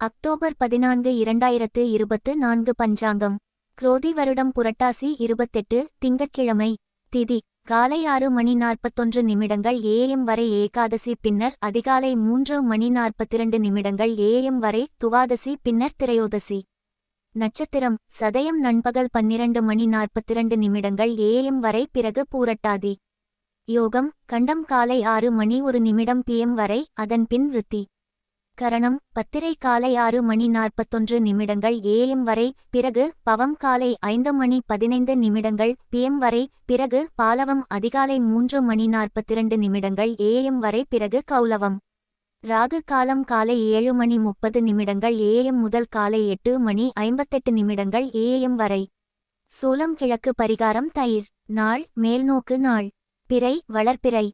October பதினான்கு இரண்டாயிரத்து இருபத்து நான்கு பஞ்சாங்கம். குரோதி வருடம் புரட்டாசி இருபத்தெட்டு திங்கட்கிழமை திதி காலை ஆறு மணி நாற்பத்தொன்று நிமிடங்கள் ஏஎம் வரை ஏகாதசி பின்னர் அதிகாலை மூன்று மணி நாற்பத்திரண்டு நிமிடங்கள் ஏஎம் வரை துவாதசி பின்னர் திரையோதசி. நட்சத்திரம் சதயம் நண்பகல் பன்னிரண்டு மணி நாற்பத்திரண்டு நிமிடங்கள் ஏஎம் வரை பிறகு பூரட்டாதி. யோகம் கண்டம் காலை ஆறு மணி ஒரு நிமிடம் பிஎம் வரை அதன் பின் விருத்தி கரணம் பத்திரை காலை ஆறு மணி நாற்பத்தொன்று நிமிடங்கள் ஏஎம் வரை பிறகு பவம் காலை ஐந்து மணி பதினைந்து நிமிடங்கள் பிஎம் வரை பிறகு பாலவம் அதிகாலை மூன்று மணி நாற்பத்திரண்டு நிமிடங்கள் ஏஎம் வரை பிறகு கௌலவம். ராகு காலம் காலை ஏழு மணி முப்பது நிமிடங்கள் ஏஎம் முதல் காலை எட்டு மணி ஐம்பத்தெட்டு நிமிடங்கள் ஏஎம் வரை. சூலம் கிழக்கு பரிகாரம் தயிர். நாள் மேல்நோக்கு நாள். பிறை வளர்பிறை.